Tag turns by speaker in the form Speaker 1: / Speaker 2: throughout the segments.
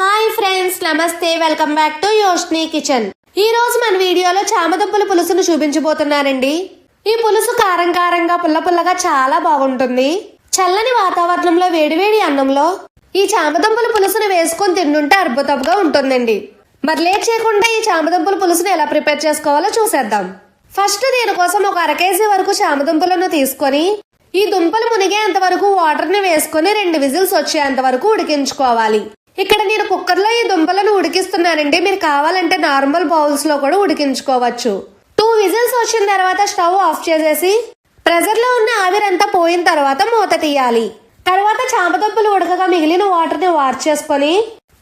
Speaker 1: Hi friends నమస్తే welcome back to Yoshni kitchen. ఈ రోజు మన వీడియోలో చామదుంపల పులుసును చూపించబోతున్నానండి. ఈ పులుసు కారం కారంగా పుల్ల పుల్లగా చాలా బాగుంటుంది. చల్లని వాతావరణంలో వేడివేడి అన్నంలో ఈ చామదుంపల పులుసును వేసుకొని తింటుంటే అద్భుతంగా ఉంటుందండి. మరి లేట్ చేయకుండా ఈ చామదుంపల పులుసును ఎలా ప్రిపేర్ చేసుకోవాలో చూసేద్దాం. ఫస్ట్ దీనికోసం ఒక అర కేజీ వరకు చామదుంపలను తీసుకొని ఈ దుంపలు మునిగేంత వరకు వాటర్ని వేసుకొని రెండు విజిల్స్ వచ్చేంత వరకు ఉడికించుకోవాలి. ఇక్కడ నేను కుక్కర్లో ఈ దుంపలను ఉడికిస్తున్నానండి. మీరు కావాలంటే నార్మల్ బౌల్స్లో కూడా ఉడికించుకోవచ్చు. టూ విజిల్స్ వచ్చిన తర్వాత స్టవ్ ఆఫ్ చేసేసి ప్రెజర్లో ఉన్న ఆవిరంతా పోయిన తర్వాత మూత తీయాలి. తర్వాత చామదుంపలు ఉడకగా మిగిలిన వాటర్ని వార్ చేసుకొని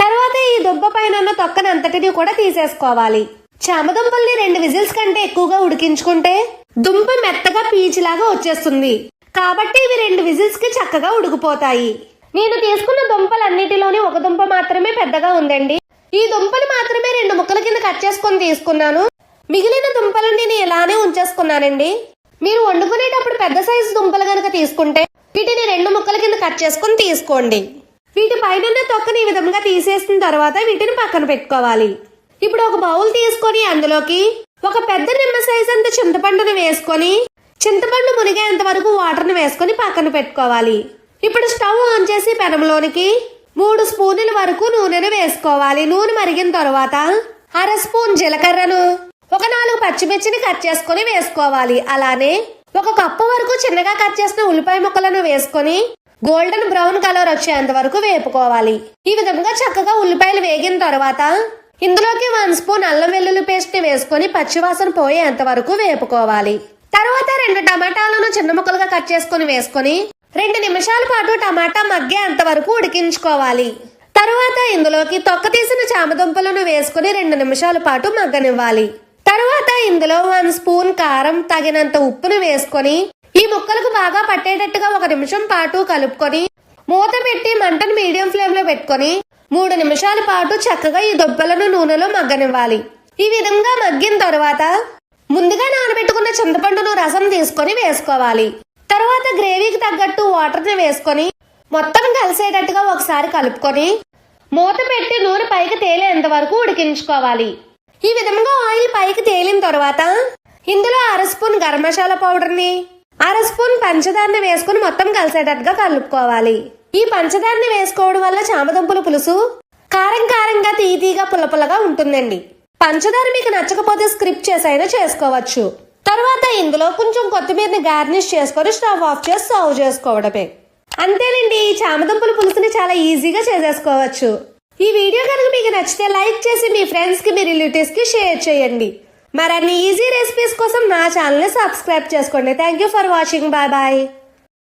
Speaker 1: తర్వాత ఈ దుంప పైన తొక్కనంతటిని కూడా తీసేసుకోవాలి. చామదుంపల్ని రెండు విజిల్స్ కంటే ఎక్కువగా ఉడికించుకుంటే దుంప మెత్తగా పీచులాగా వచ్చేస్తుంది. కాబట్టి ఇవి రెండు విజిల్స్కి చక్కగా ఉడికిపోతాయి. నేను తీసుకున్న దుంపలన్నిటిలోని ఒక దుంప మాత్రమే పెద్దగా ఉందండి. ఈ దుంపలు మాత్రమే రెండు ముక్కల కింద కట్ చేసుకొని తీసుకున్నాను. మిగిలిన దుంపలని నేను ఇలానే ఉంచేసుకున్నానండి. మీరు వండుకునేటప్పుడు పెద్ద సైజు దుంపలు గనక తీసుకుంటే వీటిని రెండు ముక్కల కింద కట్ చేసుకొని తీసుకోండి. వీటి పైన తొక్కని ఈ విధంగా తీసేసిన తర్వాత వీటిని పక్కన పెట్టుకోవాలి. ఇప్పుడు ఒక బౌల్ తీసుకొని అందులోకి ఒక పెద్ద నిమ్మ సైజ్ అంత చింతపండుని వేసుకొని చింతపండు మునిగేంత వరకు వాటర్ని వేసుకొని పక్కన పెట్టుకోవాలి. ఇప్పుడు స్టవ్ ఆన్ చేసి పెనంలోనికి మూడు స్పూనుల వరకు నూనెను వేసుకోవాలి. నూనె మరిగిన తర్వాత అర స్పూన్ జీలకర్రను ఒక నాలుగు పచ్చిమిర్చిని కట్ చేసుకొని వేసుకోవాలి. అలానే ఒక కప్పు వరకు చిన్నగా కట్ చేసిన ఉల్లిపాయ ముక్కలను వేసుకొని గోల్డెన్ బ్రౌన్ కలర్ వచ్చేంత వరకు వేపుకోవాలి. ఈ విధంగా చక్కగా ఉల్లిపాయలు వేగిన తర్వాత ఇందులోకి వన్ స్పూన్ అల్లం వెల్లుల్లి పేస్ట్ని వేసుకొని పచ్చివాసన పోయేంత వరకు వేపుకోవాలి. తర్వాత రెండు టమాటాలను చిన్న ముక్కలుగా కట్ చేసుకొని వేసుకొని రెండు నిమిషాల పాటు టమాటా మగ్గేంత వరకు ఉడికించుకోవాలి. తరువాత ఇందులోకి తొక్క తీసిన చామదుంపలను వేసుకుని రెండు నిమిషాల పాటు మగ్గనివ్వాలి. తరువాత ఇందులో వన్ స్పూన్ కారం తగినంత ఉప్పును వేసుకొని ఈ ముక్కలకు బాగా పట్టేటట్టుగా ఒక నిమిషం పాటు కలుపుకొని మూత పెట్టి మంటను మీడియం ఫ్లేమ్లో పెట్టుకొని మూడు నిమిషాల పాటు చక్కగా ఈ దుంపలను నూనెలో మగ్గనివ్వాలి. ఈ విధంగా మగ్గిన తర్వాత ముందుగా నానబెట్టుకున్న చింతపండును రసం తీసుకొని వేసుకోవాలి. తర్వాత గ్రేవీకి తగ్గట్టు వాటర్ని వేసుకొని మొత్తం కలిసేటట్టుగా ఒకసారి కలుపుకొని మూత పెట్టి నూనె పైకి తేలేంత వరకు ఉడికించుకోవాలి. ఈ విధంగా ఆయిల్ పైకి తేలిన తర్వాత ఇందులో అర స్పూన్ గరం మసాలా పౌడర్ని అర స్పూన్ పంచదారని వేసుకుని మొత్తం కలిసేటట్టుగా కలుపుకోవాలి. ఈ పంచదారని వేసుకోవడం వల్ల చామదుంపల పులుసు కారం కారంగా తీతీగా పుల్ల ఉంటుందండి. పంచదార మీకు నచ్చకపోతే స్క్రిప్ట్ చేసైనా చేసుకోవచ్చు. తర్వాత ఇందులో కొంచెం కొత్తిమీరని గార్నిష్ చేసుకొని స్టవ్ ఆఫ్ చేసి సర్వ్ చేసుకోవడమే. అంతేనండి ఈ చామదుంపల పులుసుని చాలా ఈజీగా చేసేసుకోవచ్చు. ఈ వీడియో కనుక మీకు నచ్చితే లైక్ చేసి మీ ఫ్రెండ్స్కి మీ రిలేటివ్స్కి షేర్ చేయండి. మరిన్ని ఈజీ రెసిపీస్ కోసం నా ఛానల్ని సబ్స్క్రైబ్ చేసుకోండి. Thank you for watching. Bye bye.